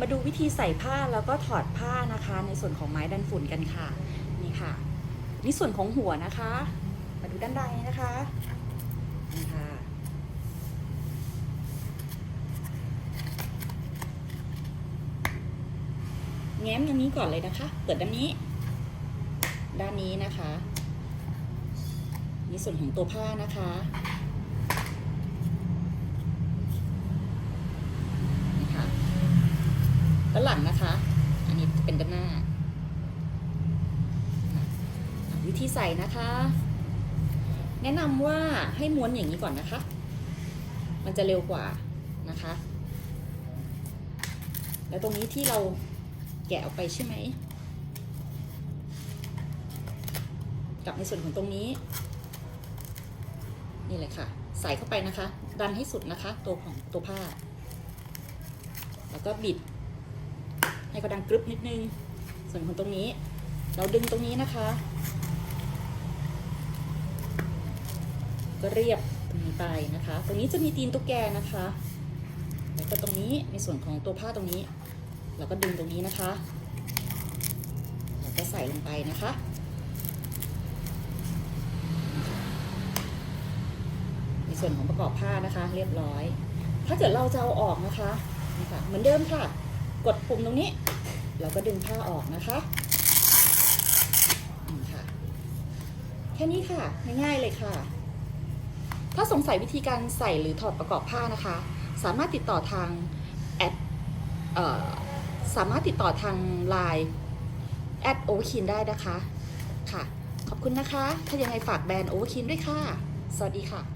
มาดูวิธีใส่ผ้าแล้วก็ถอดผ้านะคะ ในส่วนของไม้ดันฝุ่นกันค่ะ นี่ค่ะ นี่ส่วนของหัวนะคะ มาดูด้านในนะคะนี่ค่ะแง้มอย่างนี้ก่อนเลยนะคะ เปิดด้านนี้ ด้านนี้นะคะ นี่ส่วนของตัวผ้านะคะนี่ค่ะด้าน หลังนะคะ อันนี้เป็นด้านหน้า วิธีใส่นะคะ แนะนำว่าให้ม้วนอย่างนี้ก่อนนะคะ มันจะเร็วกว่านะคะ แล้วตรงนี้ที่เราแกะออกไปใช่ไหมกับในส่วนของตรงนี้ นี่เลยค่ะ ใส่เข้าไปนะคะ ดันให้สุดนะคะ ตัวของตัวผ้า แล้วก็บิด ให้เขาดังกรึบนิดนึง ส่วนของตรงนี้ เราดึงตรงนี้นะคะ ก็เรียบตรงนี้ไปนะคะ ตรงนี้จะมีตีนตุ๊กแกนะคะ แล้วก็ตรงนี้ในส่วนของตัวผ้าตรงนี้ เราก็ดึงตรงนี้นะคะแล้วก็ใส่ลงไปนะคะในส่วนของประกอบผ้านะคะ เรียบร้อย ถ้าเกิดเราจะเอาออกนะคะนี่ค่ะเหมือนเดิมค่ะ กดปุ่มตรงนี้ เราก็ดึงผ้าออกนะคะอืมค่ะแค่นี้ค่ะง่ายๆเลยค่ะ ถ้าสงสัยวิธีการใส่หรือถอดประกอบผ้านะคะ สามารถติดต่อทางแอดสามารถติดต่อทางไลน์แอดโอเวอร์คินได้นะคะค่ะ ขอบคุณนะคะ ถ้ายังไงฝากแบรนด์โอเวอร์คินด้วยค่ะ สวัสดีค่ะ